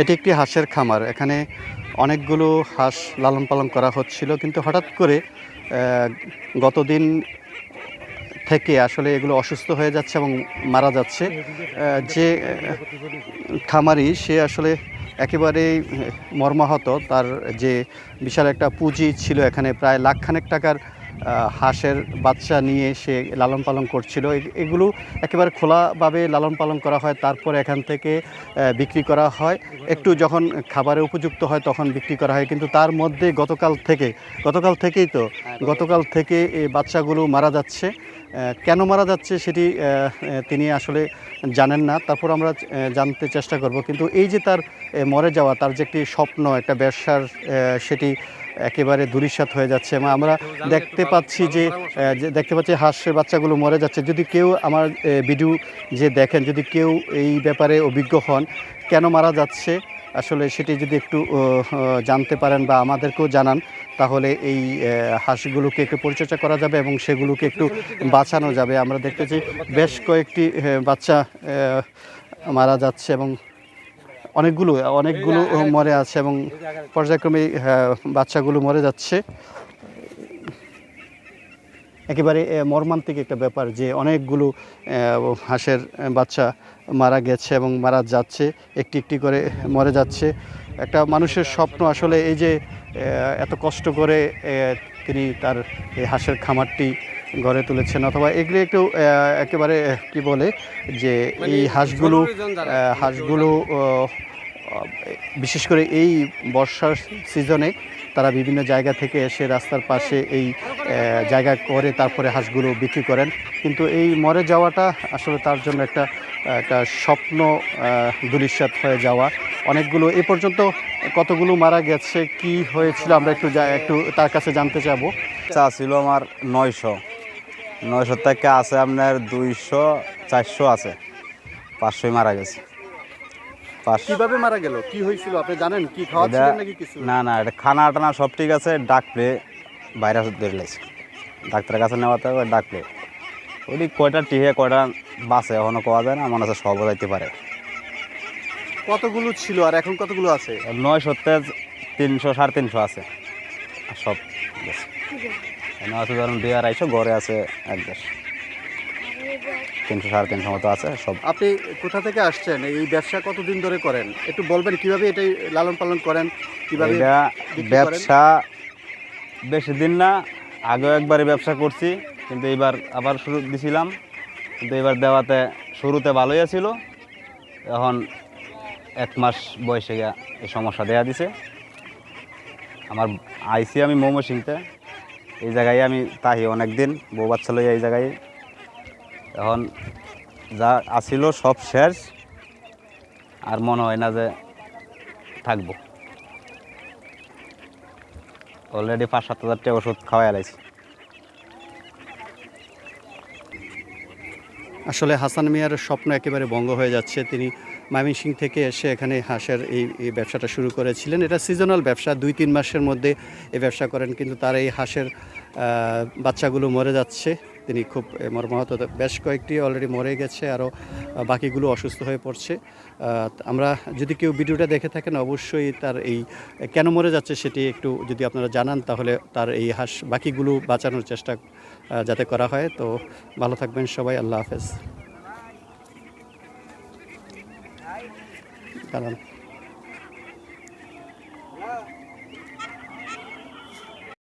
এটি একটি হাঁসের খামার। এখানে অনেকগুলো হাঁস লালন পালন করা হচ্ছিল, কিন্তু হঠাৎ করে গতদিন থেকে আসলে এগুলো অসুস্থ হয়ে যাচ্ছে এবং মারা যাচ্ছে। যে খামারি, সে আসলে একেবারেই মর্মাহত। তার যে বিশাল একটা পুঁজি ছিল এখানে প্রায় লাখখানেক টাকার হাঁসের বাচ্চা নিয়ে সে লালন পালন করছিল। এগুলো একেবারে খোলাভাবে লালন পালন করা হয় তারপর এখান থেকে বিক্রি করা হয়। একটু যখন খাবারে উপযুক্ত হয় তখন বিক্রি করা হয়। কিন্তু তার মধ্যে গতকাল থেকে গতকাল থেকেই তো গতকাল থেকে। এই বাচ্চাগুলো মারা যাচ্ছে। কেন মারা যাচ্ছে সেটি তিনি আসলে জানেন না। তারপর আমরা জানতে চেষ্টা করব। কিন্তু এই যে তার মরে যাওয়া তার যে একটি স্বপ্ন একটা ব্যবসার সেটি একেবারে দুরিশ্বাত হয়ে যাচ্ছে এবং আমরা দেখতে পাচ্ছি যে দেখতে পাচ্ছি হাঁসের বাচ্চাগুলো মরে যাচ্ছে। যদি কেউ আমার ভিডিও যে দেখেন, যদি কেউ এই ব্যাপারে অভিজ্ঞ হন, কেন মারা যাচ্ছে? আসলে সেটি যদি একটু জানতে পারেন বা আমাদেরকেও জানান, তাহলে এই হাঁসগুলোকে একটু পরিচর্যা করা যাবে এবং সেগুলোকে একটু বাঁচানো যাবে। আমরা দেখতেছি বেশ কয়েকটি বাচ্চা মারা যাচ্ছে এবং অনেকগুলো অনেকগুলো মরে আছে এবং পর্যায়ক্রমে বাচ্চাগুলো মরে যাচ্ছে। একেবারে মর্মান্তিক একটা ব্যাপার যে অনেকগুলো হাঁসের বাচ্চা মারা গেছে এবং মারা যাচ্ছে একটি একটি করে মরে যাচ্ছে। একটা মানুষের স্বপ্ন আসলে এই যে এত কষ্ট করে তিনি তার এই হাঁসের খামারটি গড়ে তুলেছেন অথবা এগুলি একটু একেবারে কি বলে যে এই হাঁসগুলো হাঁসগুলো বিশেষ করে এই বর্ষার সিজনে তারা বিভিন্ন জায়গা থেকে এসে রাস্তার পাশে এই জায়গা করে তারপরে হাঁসগুলো বিক্রি করেন। কিন্তু এই মরে যাওয়াটা আসলে তার জন্য একটা একটা স্বপ্ন দুলিশ্বাত হয়ে যাওয়া। অনেকগুলো এ পর্যন্ত কতগুলো মারা গেছে কি হয়েছিল আমরা একটু একটু তার কাছে জানতে চাবো। চা ছিল আমার নয়শো। নয়শো থেকে আছে আপনার দুইশো চারশো আছে। পাঁচশোই মারা গেছে। কীভাবে মারা গেল? কি হয়েছিল? আপনি জানেন? কি খাওয়াচ্ছিলেন নাকি কিছু? না না এটা খানা টানা সব ঠিক আছে ডাকলে ভাইরাস ধরে লেছে ডাক্তারের কাছে নেওয়াতে হবে ডাকলে ওই কয়টা টিহে কয়টা বাসে এখনও পাওয়া যায় না মনে হচ্ছে সব যাইতে পারে। কতগুলো ছিল আর এখন কতগুলো আছে? নয় থেকে তিনশো সাড়ে তিনশো আছে। আর সব গেছে। এনে আছে ধরুন দুই আড়াইশো ঘরে আছে এক দেশ তিনশো সাড়ে তিনশো মতো আছে সব। আপনি কোথা থেকে আসছেন? এই ব্যবসা কতদিন ধরে করেন? একটু বলবেন কীভাবে এটাই লালন পালন করেন? কীভাবে এটা ব্যবসা বেশি দিন না আগেও একবারই ব্যবসা করছি কিন্তু এবার আবার শুরু দিছিলাম। কিন্তু এবার দেওয়াতে শুরুতে ভালোই ছিল এখন এক মাস বয়সে গিয়া এই সমস্যা দেয়া দিছে। আমার আইসি আমি মোমো সিংতে এই জায়গায় আমি তাহি অনেক দিন বউ বাচ্চা লই এই জায়গায়। এখন যা আসিল সব শেষ, আর মনে হয় না যে থাকব। অলরেডি পাঁচ সাত হাজার টাকা ওষুধ খাওয়াই আলাইছি। আসলে হাসান মিয়ার স্বপ্ন একেবারে ভঙ্গ হয়ে যাচ্ছে। তিনি ময়মনসিং থেকে এসে এখানে হাঁসের এই ব্যবসাটা শুরু করেছিলেন। এটা সিজনাল ব্যবসা, দুই, তিন মাসের মধ্যে এই ব্যবসা করেন, কিন্তু তার এই হাঁসের বাচ্চাগুলো মরে যাচ্ছে। তিনি খুব মর্মাহত। বেশ কয়েকটি অলরেডি মরে গেছে, আরও বাকিগুলো অসুস্থ হয়ে পড়ছে। আমরা যদি কেউ ভিডিওটা দেখে থাকেন, অবশ্যই তার এই কেন মরে যাচ্ছে সেটি একটু যদি আপনারা জানান, তাহলে তার এই হাঁস, বাকিগুলো বাঁচানোর চেষ্টা যাতে করা হয়। তো ভালো থাকবেন সবাই, আল্লাহ হাফেজ। কারণ